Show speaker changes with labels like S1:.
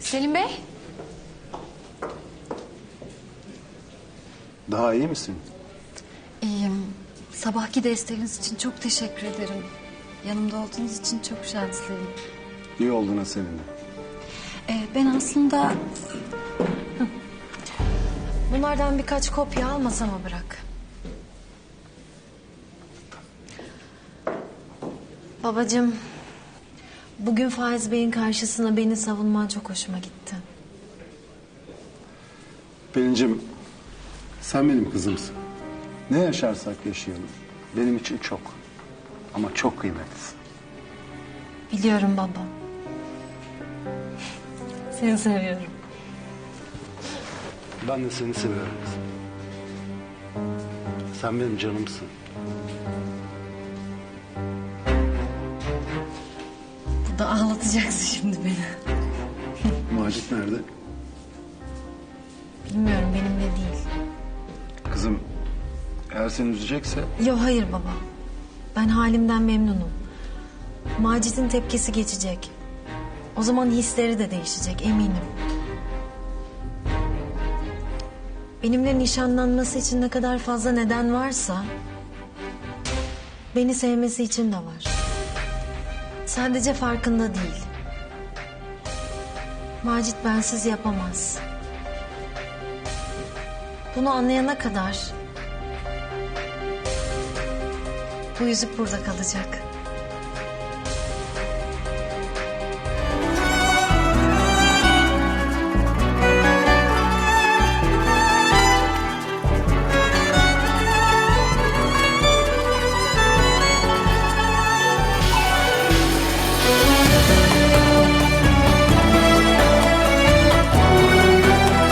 S1: Selim Bey.
S2: Daha iyi misin?
S1: İyiyim. Sabahki desteğiniz için çok teşekkür ederim. Yanımda olduğunuz için çok şanslıyım.
S2: İyi olduğuna sevindim.
S1: Ee, ben aslında... Bunlardan birkaç kopya al masama bırak. Babacığım, bugün Faiz Bey'in karşısına beni savunman çok hoşuma gitti.
S2: Pelincim, sen benim kızımsın. Ne yaşarsak yaşayalım. Benim için çok. Ama çok kıymetlisin.
S1: Biliyorum baba. Seni seviyorum.
S2: Ben de seni seviyorum kızım. Sen benim canımsın.
S1: Da ağlatacaksın şimdi beni.
S2: Macit nerede?
S1: Bilmiyorum benimle değil.
S2: Kızım, eğer seni üzecekse
S1: Yok hayır baba. Ben halimden memnunum. Macit'in tepkisi geçecek. O zaman hisleri de değişecek eminim. Benimle nişanlanması için ne kadar fazla neden varsa... ...beni sevmesi için de var. Sadece farkında değil. Macit bensiz yapamaz. Bunu anlayana kadar bu yüzük burada kalacak.